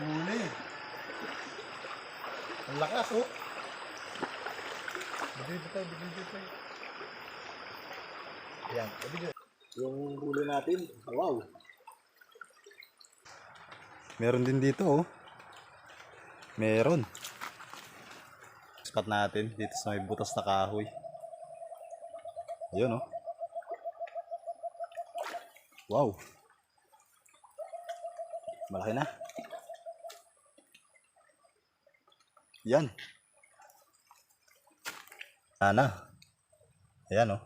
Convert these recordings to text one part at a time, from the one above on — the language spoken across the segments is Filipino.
Huli. Ang lakas oh. Bigay tayo, bigay tayo. Yan, bigay. Yung huli natin, wow. Meron din dito oh. Meron. Spot natin dito sa may butas na kahoy. Ayun oh. Wow. Malaki na. Yan. Ana. Ayan oh.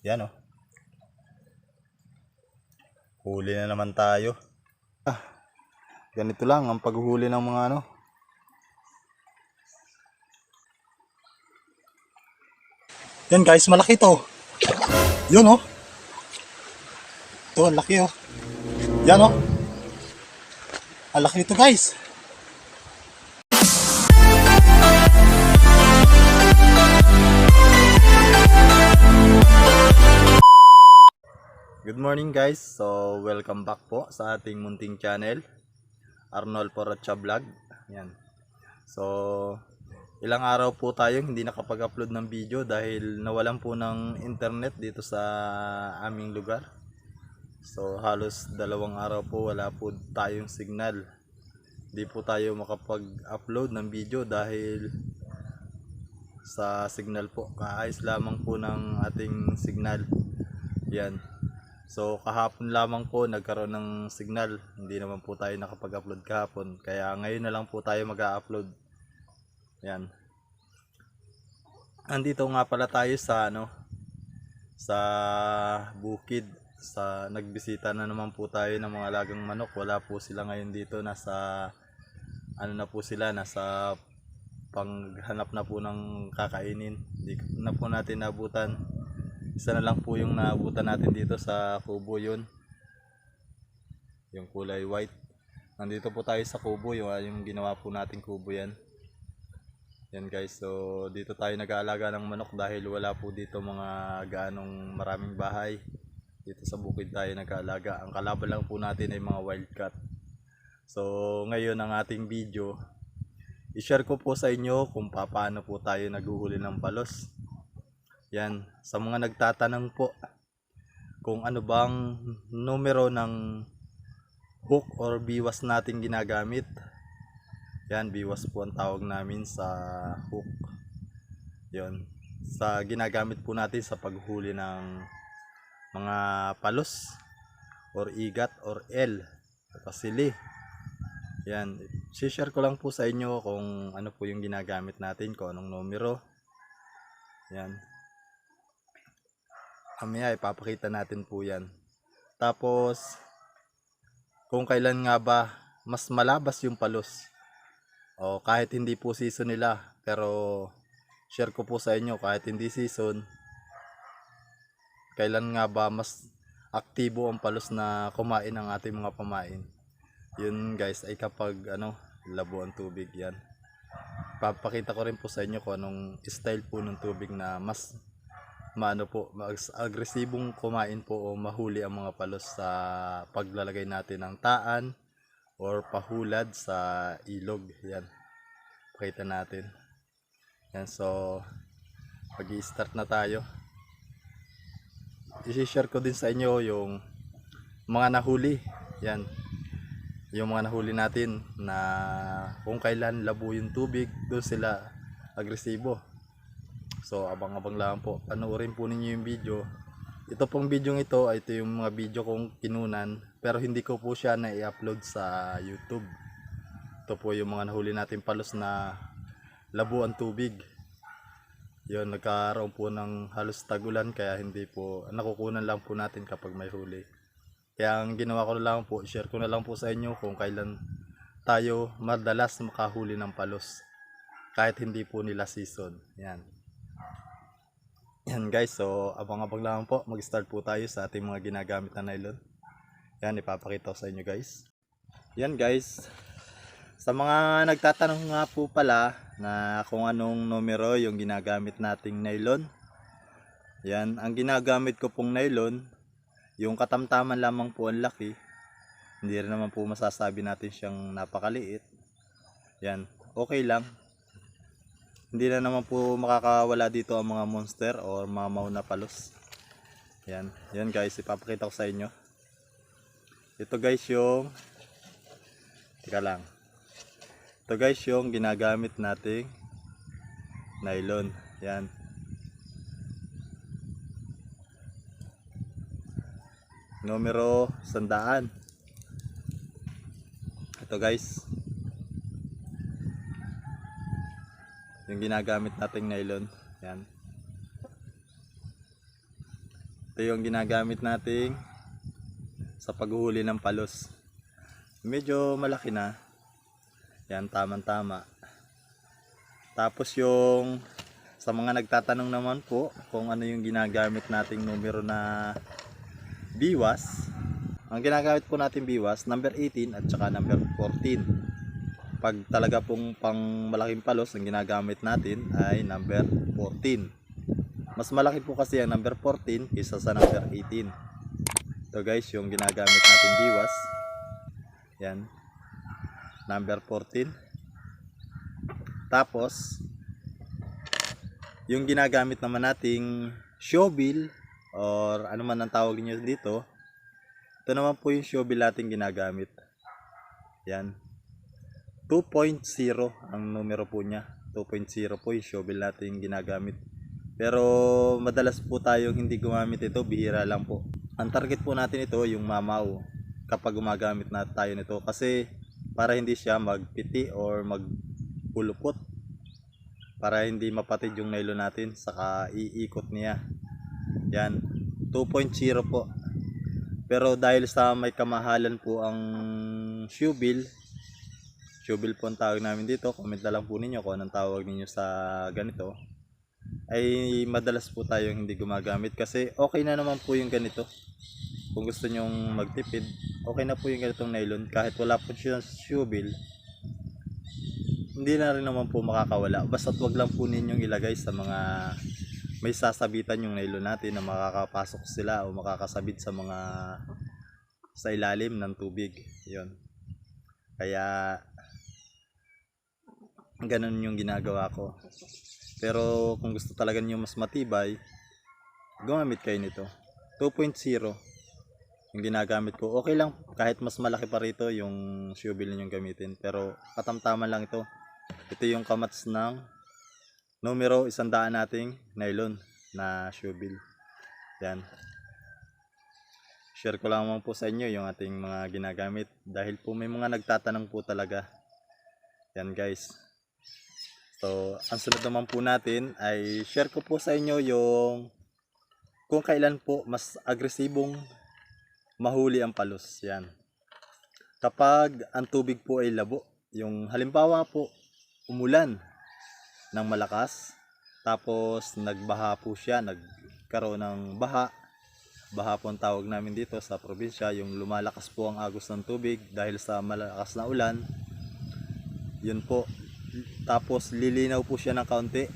Yan oh. Huli na naman tayo. Ah, ganito lang ang paghuhuli ng mga ano. Yan guys, malaki to. Yun oh. Ito, laki oh. Yan oh. Ang laki nito guys. Good morning guys. So, welcome back po sa ating munting channel. Arnold Porocha Vlog. Yan. So, ilang araw po tayong hindi nakapag-upload ng video dahil nawalan po ng internet dito sa aming lugar. So, halos dalawang araw po wala po tayong signal. Hindi po tayo makapag-upload ng video dahil sa signal po. Kaayos lamang po ng ating signal. Yan. So kahapon lamang po nagkaroon ng signal. Hindi naman po tayo nakapag-upload kahapon. Kaya ngayon na lang po tayo mag-upload. Yan. Andito nga pala tayo sa ano sa bukid sa nagbisita na naman po tayo ng mga alagang manok. Wala po sila ngayon dito. Nasa ano na po sila nasa panghanap na po ng kakainin. Hindi na po natin nabutan isa na lang po yung naabutan natin dito sa kubo yun. Yung kulay white. Nandito po tayo sa kubo. Yung, yung ginawa po nating kubo yan. Yan guys. So dito tayo nag-aalaga ng manok dahil wala po dito mga gaanong maraming bahay dito sa bukid tayo nag-aalaga ang kalaban lang po natin ay mga wildcat so ngayon ang ating video i-share ko po sa inyo kung paano po tayo naguhuli ng palos yan, sa mga nagtatanong po kung ano bang numero ng hook or biwas natin ginagamit. Yan, biwas po ang tawag namin sa hook. Yan, sa ginagamit po natin sa paghuli ng mga palos or igat or L kasili. Yan, share ko lang po sa inyo kung ano po yung ginagamit natin, kung anong numero. Yan, Mamaya ipapakita natin po yan. Tapos, kung kailan nga ba mas malabas yung palos. O kahit hindi po season nila. Pero, share ko po sa inyo kahit hindi season. Kailan nga ba mas aktibo ang palos na kumain ng ating mga pamain. Yun guys ay kapag ano, labo ang tubig yan. Papakita ko rin po sa inyo kung anong style po ng tubig na mas maano po, mas agresibong kumain po o mahuli ang mga palos sa paglalagay natin ng taan or pahulad sa ilog. Yan. Pakita natin. Yan, so pag start na tayo. I-share ko din sa inyo yung mga nahuli. Yan. Yung mga nahuli natin na kung kailan labo yung tubig, doon sila agresibo. So abang-abang lang po. Panoorin po ninyo yung video. Ito pong video ito, ito yung mga video kong kinunan. Pero hindi ko po siya na i-upload sa YouTube. Ito po yung mga nahuli natin palos na labo ang tubig. Yun, nagkaroon po ng halos tagulan kaya hindi po, nakukunan lang po natin kapag may huli. Kaya ang ginawa ko lang po, share ko na lang po sa inyo kung kailan tayo madalas makahuli ng palos. Kahit hindi po nila season. Yan. Yan guys, so abang-abang lang po. Mag-start po tayo sa ating mga ginagamit na nylon. Yan, ipapakita ko sa inyo guys. Yan guys. Sa mga nagtatanong nga po pala na kung anong numero yung ginagamit nating nylon. Yan, ang ginagamit ko pong nylon, yung katamtaman lamang po ang laki. Hindi rin naman po masasabi natin siyang napakaliit. Yan, okay lang. Hindi na naman po makakawala dito ang mga monster or mga mauna palos. Yan, yan guys, ipapakita ko sa inyo. Ito guys yung Teka lang. Ito guys yung ginagamit nating nylon. Yan. Numero sandaan. Ito guys. Yung ginagamit nating nylon. Yan. Ito yung ginagamit nating sa paghuhuli ng palos. Medyo malaki na. Yan, tamang-tama. Tapos yung sa mga nagtatanong naman po kung ano yung ginagamit nating numero na biwas. Ang ginagamit po natin biwas, number 18 at saka number 14. Pag talaga pong pang malaking palos, ang ginagamit natin ay number 14. Mas malaki po kasi ang number 14 kaysa sa number 18. Ito guys, yung ginagamit natin biwas. Yan. Number 14. Tapos, yung ginagamit naman nating shovel or ano man ang tawag niyo dito, ito naman po yung shovel natin ginagamit. Yan. 2.0 ang numero po niya. 2.0 po yung shovel natin ginagamit. Pero madalas po tayong hindi gumamit ito, bihira lang po. Ang target po natin ito yung mamaw kapag gumagamit na tayo nito kasi para hindi siya magpiti or magpulupot para hindi mapatid yung nylon natin saka iikot niya. Yan 2.0 po. Pero dahil sa may kamahalan po ang shoebill shoebill po ang tawag namin dito comment na lang po ninyo kung anong tawag ninyo sa ganito ay madalas po tayong hindi gumagamit kasi okay na naman po yung ganito kung gusto nyong magtipid okay na po yung ganitong nylon. Kahit wala po siya shoebill hindi na rin naman po makakawala. Basta wag lang po ninyong ilagay sa mga may sasabitan yung nylon natin na makakapasok sila o makakasabit sa mga sa ilalim ng tubig. Yon kaya ganun yung ginagawa ko. Pero kung gusto talaga niyo mas matibay gumamit kayo nito. 2.0 yung ginagamit ko. Okay lang kahit mas malaki pa rito yung shovel ninyong gamitin pero katamtaman lang ito. Ito yung kamats ng numero isandaan nating nylon na shovel. Yan. Share ko lamang po sa inyo yung ating mga ginagamit. Dahil po may mga nagtatanong po talaga. Yan guys. So ang sunod naman po natin ay share ko po sa inyo yung kung kailan po mas agresibong mahuli ang palos yan kapag ang tubig po ay labo yung halimbawa po umulan ng malakas. Tapos nagbaha po siya, nagkaroon ng baha. Baha po ang tawag namin dito sa probinsya, yung lumalakas po ang agos ng tubig dahil sa malakas na ulan. Yun po. Tapos lilinaw po siya ng kaunti.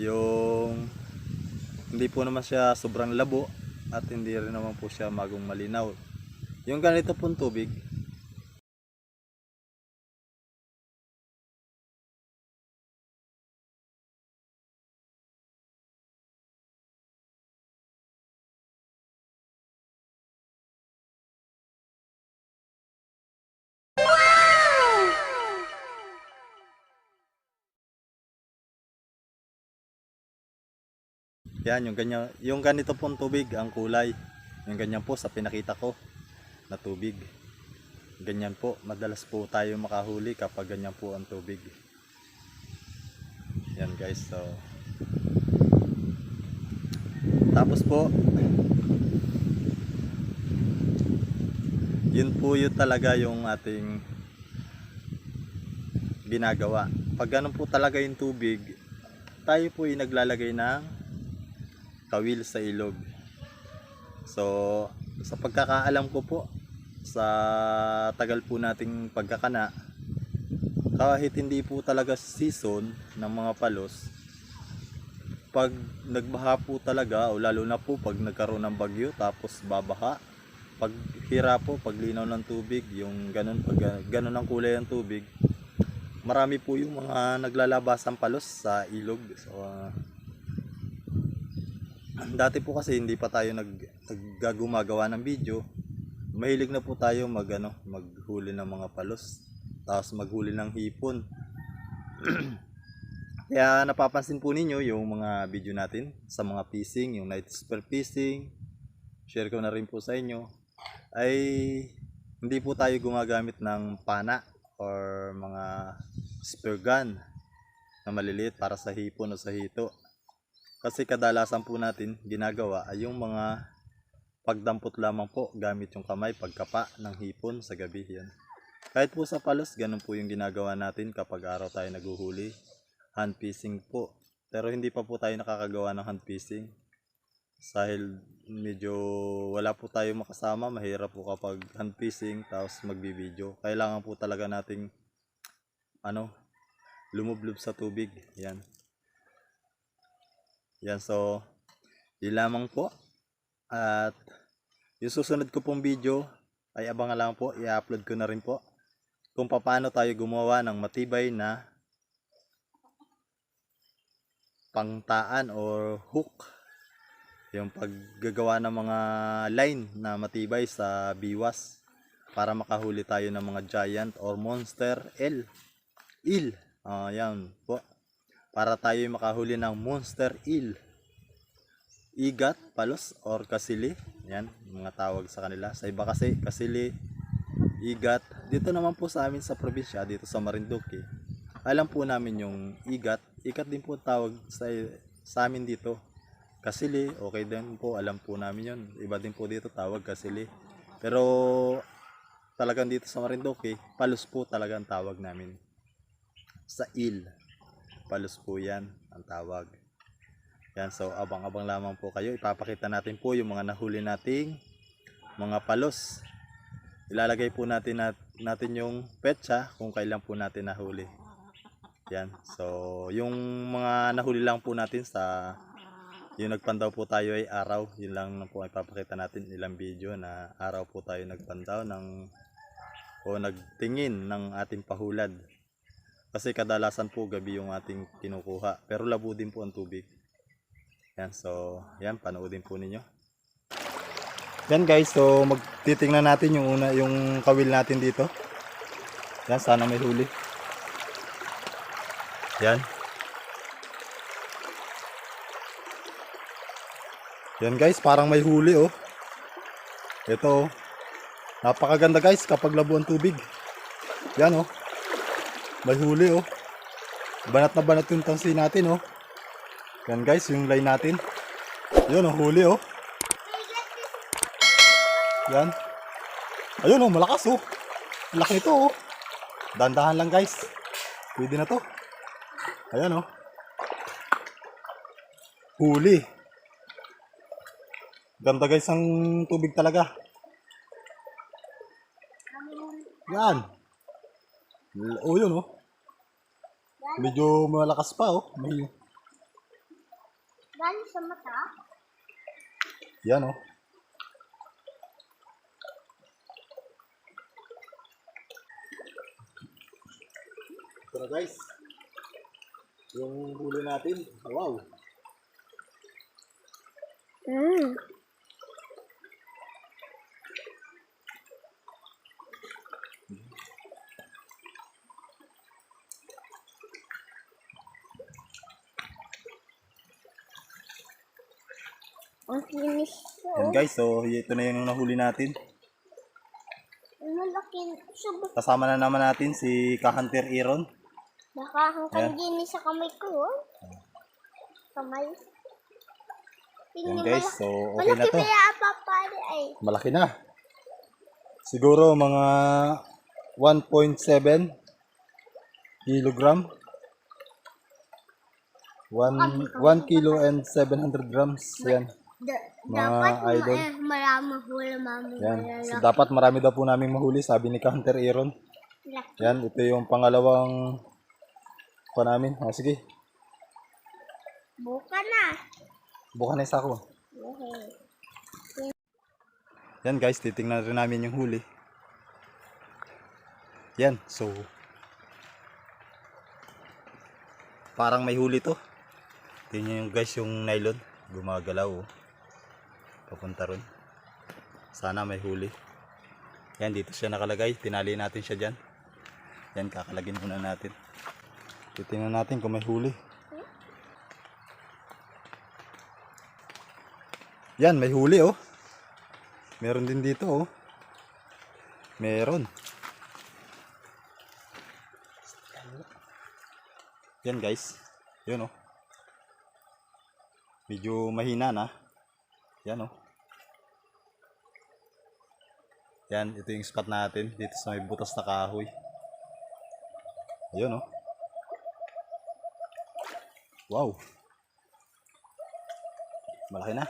Yung hindi po naman siya sobrang labo at hindi rin naman po siya magong malinaw. Yung ganito pong tubig, Yan, yung ganyan, yung ganito pong tubig ang kulay. Yung ganyan po sa pinakita ko na tubig. Ganyan po, madalas po tayo makahuli kapag ganyan po ang tubig. Yan guys, so Tapos po Yun po yun talaga yung ating ginagawa. Pag ganun po talaga yung tubig, tayo po ay naglalagay ng kawil sa ilog. So, sa pagkakaalam ko po, sa tagal po nating pagkakana, kahit hindi po talaga season ng mga palos, pag nagbaha po talaga, o lalo na po pag nagkaroon ng bagyo tapos babaha, pag hira po, pag linaw ng tubig, yung ganun, pag ganun ang kulay ng tubig, marami po yung mga naglalabasang palos sa ilog. So, ah, dati po kasi hindi pa tayo nag, naggagumagawa ng video. Mahilig na po tayo mag, ano, maghuli ng mga palos. Tapos maghuli ng hipon. Kaya napapansin po ninyo yung mga video natin sa mga fishing, yung night spear fishing. Share ko na rin po sa inyo. Ay hindi po tayo gumagamit ng pana or mga spear gun na maliliit para sa hipon o sa hito. Kasi kadalasan po natin ginagawa ay yung mga pagdampot lamang po gamit yung kamay pagkapa ng hipon sa gabi yan. Kahit po sa palos, ganun po yung ginagawa natin kapag araw tayo naguhuli. Hand fishing po. Pero hindi pa po tayo nakakagawa ng hand fishing. Dahil medyo wala po tayo makasama, mahirap po kapag hand fishing tapos magbibideo. Kailangan po talaga nating ano, lumublob sa tubig. Yan. Yan, so, yun lamang po. At, yung susunod ko pong video, ay abangan lang po, i-upload ko na rin po. Kung paano tayo gumawa ng matibay na pangtaan or hook. Yung paggagawa ng mga line na matibay sa biwas para makahuli tayo ng mga giant or monster L. Il. Ah, yan po para tayo makahuli ng monster eel, igat, palos, or kasili. Yan, mga tawag sa kanila. Sa iba kasi, kasili, igat. Dito naman po sa amin sa probinsya, dito sa Marinduque, alam po namin yung igat. Igat din po tawag sa, sa amin dito. Kasili, okay din po, alam po namin yun. Iba din po dito tawag kasili. Pero talagang dito sa Marinduque, palos po talaga ang tawag namin. Sa eel palos po yan ang tawag. Yan so abang-abang lamang po kayo. Ipapakita natin po yung mga nahuli nating mga palos. Ilalagay po natin nat natin yung petsa kung kailan po natin nahuli. Yan so yung mga nahuli lang po natin sa yung nagpandaw po tayo ay araw. Yun lang po ipapakita natin. Ilang video na araw po tayo nagpandaw ng o nagtingin ng ating pahulad kasi kadalasan po gabi yung ating kinukuha. Pero labo din po ang tubig. Yan, so, yan, panoodin po ninyo. Yan guys, so magtitingnan natin yung una, yung kawil natin dito. Yan, sana may huli. Yan. Yan guys, parang may huli oh. Ito oh. Napakaganda guys kapag labo ang tubig. Yan oh. May huli oh. Banat na banat yung tangsi natin oh. Yan guys, yung line natin. Yun oh, huli oh. Yan. Ayun oh, malakas oh. Laki nito oh. Dandahan lang guys. Pwede na to. Ayan oh. Huli. Ganda guys ang tubig talaga. Yan. Oh, yun oh. Medyo malakas pa oh. May, Galing sa mata? yan oh. Ito na guys. Yung huli natin. Wow. Mm. Ang kinis siya. Yan guys, so ito na yung nahuli natin. Kasama na naman natin si Kahunter Aaron. nakahangkang ginis sa kamay ko. Oh. Kamay. Yan guys, so okay na to. Malaki na. Siguro mga 1.7 kilogram. 1, 1 kilo and 700 grams. Yan. Da, Mga dapat idol. eh, maraming hula mami. Yan. So, dapat marami daw po naming mahuli, sabi ni Counter Aaron. Yan, ito yung pangalawang pa namin. Ah, sige, Buka na. bukan na isa ko. Okay. Yan guys, titingnan rin namin yung huli. Yan, so parang may huli to. Tingnan yung guys yung nylon, gumagalaw oh. Papunta ron. Sana may huli. Yan, dito siya nakalagay. Tinali natin siya dyan. Yan, kakalagin muna natin. Titingnan natin kung may huli. Yan, may huli oh. Meron din dito oh. Meron. Yan guys. Yun oh. Medyo mahina na. Yan oh. Yan, ito yung spot natin dito sa may butas na kahoy. Ayun oh. Wow. Malaki na.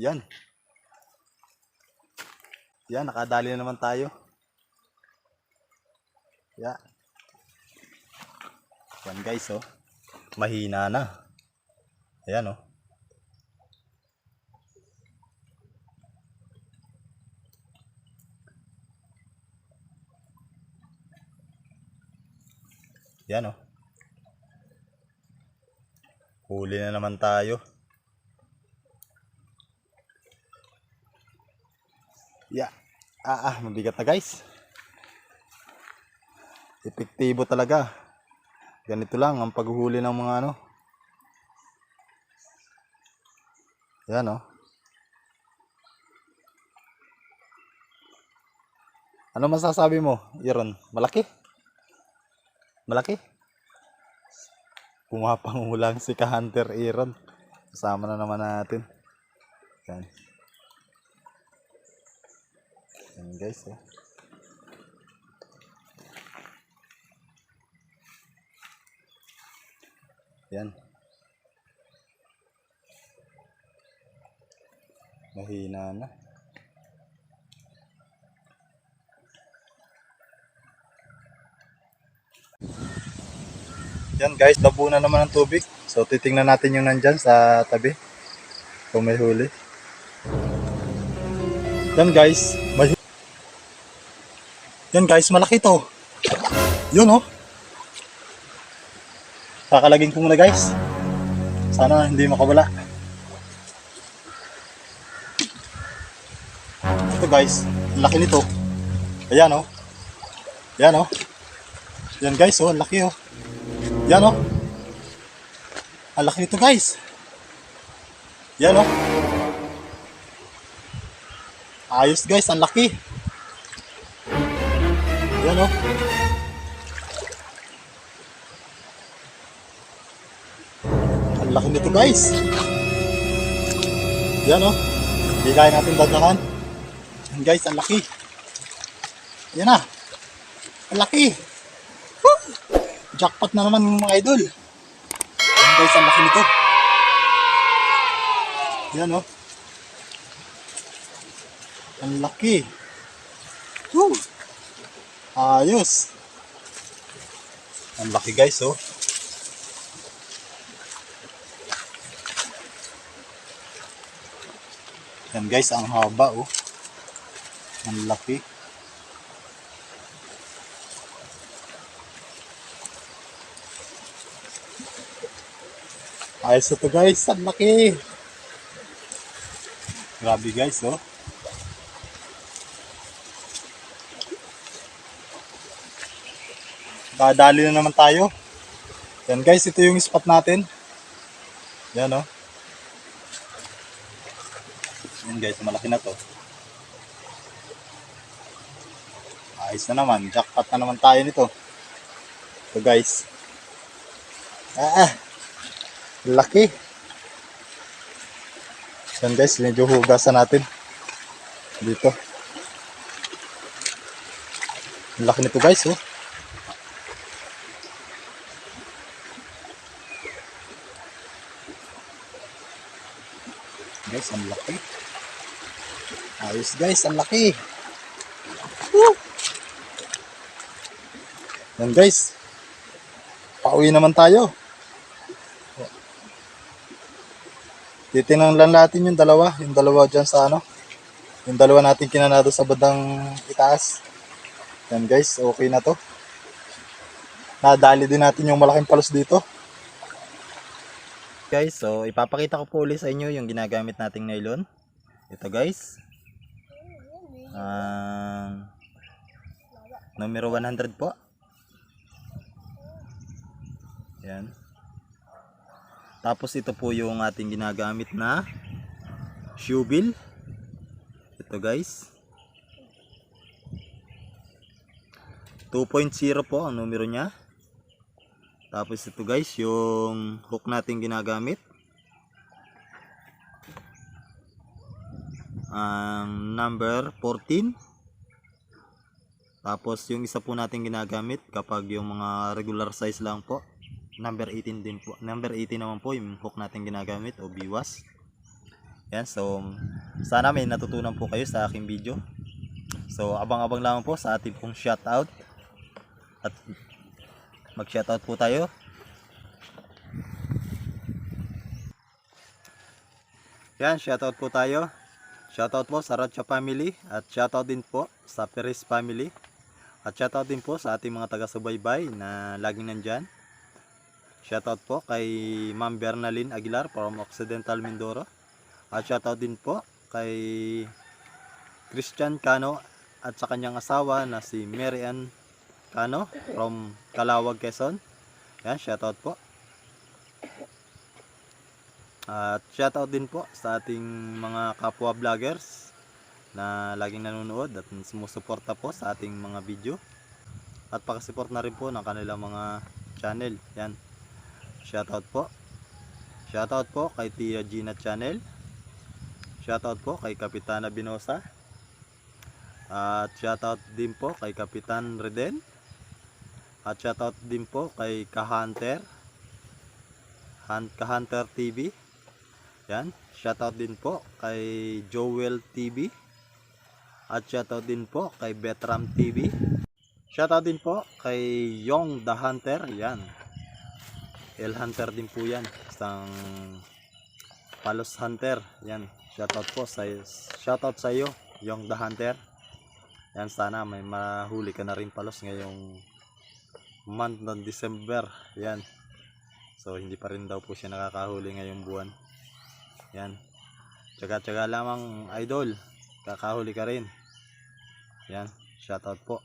Yan. Yan, nakadali na naman tayo. Yan. Yan guys, oh. Mahina na. Ayan, oh. Yan, oh. Huli na naman tayo. Yeah. Ah, ah, mabigat na guys. Epektibo talaga. Ganito lang ang paghuhuli ng mga ano. Yan oh. Ano masasabi mo, Iron? Malaki? Malaki? Pumapangulang si ka-hunter Iron. Kasama na naman natin. Yan. Yan guys, oh. Yan. Mahina na. Yan guys, labo na naman ang tubig. So titingnan natin yung nandyan sa tabi. Kung may huli. Yan guys, may Yan guys, malaki to. Yun oh. Kakalagin ko muna guys. Sana hindi makawala. Ito guys, laki nito. Ayan oh. Ayan oh. Yan guys oh, laki oh. Yan oh. Ang laki nito guys. Yan oh. Ayos guys, ang laki. Yan oh. Ang laki nito guys. Yan oh. Hindi kaya natin dagdagan. Guys, ang laki. Yan na. Ang laki. Jackpot na naman mga idol. Yan guys, ang laki nito. Yan oh. Ang laki. Woo! Ayos. Ang laki guys oh. Yan guys, ang haba oh. Ang laki. Ayos ito guys, ang laki. Grabe guys oh. Dadali na naman tayo. Yan guys, ito yung spot natin. Yan oh. Yan guys, malaki na to. Ayos na naman. Jackpot na naman tayo nito. Ito guys. Ah, ah. Laki. Yan guys, medyo hugasan natin. Dito. Laki nito guys, oh. Guys, ang laki. Ayos guys, ang laki. Yan guys. Pauwi naman tayo. Titingnan lang natin yung dalawa. Yung dalawa dyan sa ano. Yung dalawa natin kinanado sa bandang itaas. Yan guys, okay na to. Nadali din natin yung malaking palos dito. Guys, so ipapakita ko po ulit sa inyo yung ginagamit nating nylon. Ito guys. Ang numero 100 po. Yan. Tapos ito po yung ating ginagamit na shoe bill. Ito guys. 2.0 po ang numero niya. Tapos ito guys, yung hook natin ginagamit. Ang number 14. Tapos yung isa po natin ginagamit kapag yung mga regular size lang po. Number 18 din po. Number 18 naman po yung hook natin ginagamit o biwas. Yan, so sana may natutunan po kayo sa aking video. So abang-abang lamang po sa ating pong shoutout. At mag-shoutout po tayo. Yan, shoutout po tayo. Shoutout po sa Rocha family at shoutout din po sa Perez family. At shoutout din po sa ating mga taga-subaybay na laging nandyan. Shoutout po kay Ma'am Bernalyn Aguilar from Occidental Mindoro. At shoutout din po kay Christian Cano at sa kanyang asawa na si Mary Ann Cano from Calawag, Quezon. Yan, shoutout po. At shoutout din po sa ating mga kapwa vloggers na laging nanonood at sumusuporta po sa ating mga video. At pakisupport na rin po ng kanilang mga channel. Yan. Shoutout po. Shoutout po kay Tia Gina Channel. Shoutout po kay Kapitana Binosa. At shoutout din po kay Kapitan Reden. At shoutout din po kay Kahunter. Han Kahunter TV. Yan. Shoutout din po kay Joel TV. At shoutout din po kay Betram TV. Shoutout din po kay Young the Hunter. Yan. El Hunter din po yan. Isang Palos Hunter. Yan. Shoutout po sa shoutout sa iyo, Young the Hunter. Yan sana may mahuli ka na rin palos ngayong month ng December. Yan. So hindi pa rin daw po siya nakakahuli ngayong buwan. Yan. Tsaga-tsaga lamang idol. Kakahuli ka rin. Yan. Shoutout po.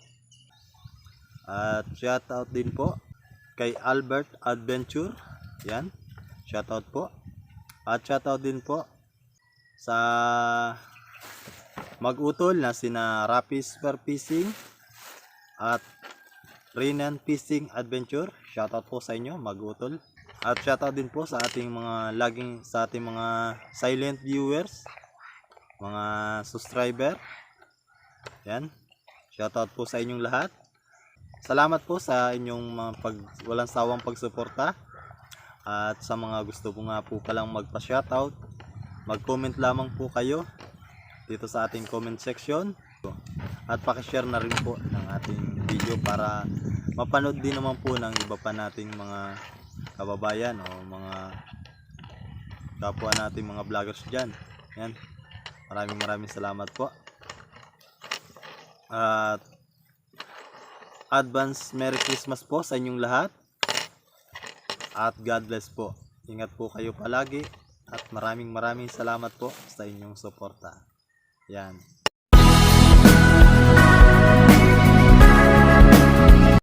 At shoutout din po kay Albert Adventure. Yan. Shoutout po. At shoutout din po sa mag-utol na sina Rapis Per Fishing at Renan Fishing Adventure. Shoutout po sa inyo, mag-utol. At shoutout din po sa ating mga laging sa ating mga silent viewers, mga subscriber. Yan. Shoutout po sa inyong lahat. Salamat po sa inyong mga pag walang sawang pagsuporta. At sa mga gusto po nga po palang magpa-shoutout, mag-comment lamang po kayo dito sa ating comment section. At paki-share na rin po ng ating video para mapanood din naman po ng iba pa nating mga kababayan o mga kapwa nating mga vloggers dyan. Yan. Maraming maraming salamat po. At advance Merry Christmas po sa inyong lahat. At God bless po. Ingat po kayo palagi. At maraming maraming salamat po sa inyong suporta. Yan.